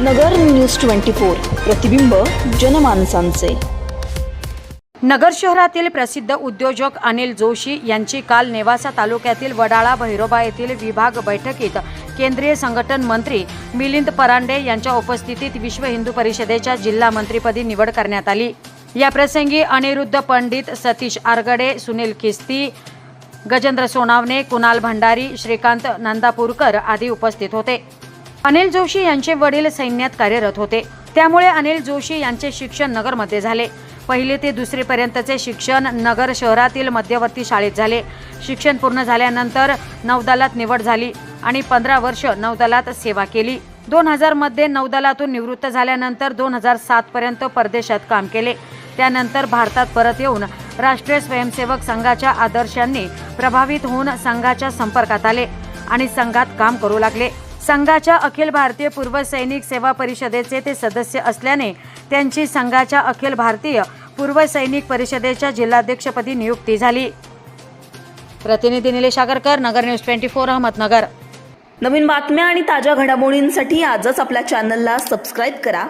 नगर news twenty four प्रतिबिंब जनमानसांचे. नगर शहरातील प्रसिद्ध उद्योजक अनिल जोशी यांची काल नेवासा तालुक्यातील वडाळा भैरोबा येथील विभाग बैठकीत केंद्रीय संघटन मंत्री मिलिंद परांडे यांच्या उपस्थितीत विश्व हिंदू परिषदेच्या जिल्हा मंत्रीपदी निवड करण्यात आली. याप्रसंगी अनिरुद्ध पंडित सतीश आरगडे सुनील खिस्ती गजेंद्र सोनावणे कुणाल भंडारी श्रीकांत नंदापूरकर आदी उपस्थित होते. अनिल जोशी यांचे वडील सैन्यात कार्यरत होते. त्यामुळे अनिल जोशी यांचे शिक्षण नगरमध्ये झाले. पहिले ते दुसरीपर्यंतचे शिक्षण नगर शहरातील मध्यवर्ती शाळेत झाले. शिक्षण पूर्ण झाल्यानंतर नौदलात निवड झाली आणि पंधरा वर्ष नौदलात सेवा केली. दोन हजारमध्ये नौदलातून निवृत्त झाल्यानंतर दोन हजार सातपर्यंत परदेशात काम केले. त्यानंतर भारतात परत येऊन राष्ट्रीय स्वयंसेवक संघाच्या आदर्शांनी प्रभावित होऊन संघाच्या संपर्कात आले आणि संघात काम करू लागले. संघाच्या अखिल भारतीय पूर्व सैनिक सेवा परिषदेचे ते सदस्य असल्याने त्यांची संघाच्या अखिल भारतीय पूर्व सैनिक परिषदेच्या जिल्हाध्यक्षपदी नियुक्ती झाली. प्रतिनिधी Nilesh Agarkar Nagar news twenty four Ahmednagar. नवीन बातम्या आणि ताज्या घडामोडींसाठी आजच आपल्या चॅनलला सबस्क्राईब करा.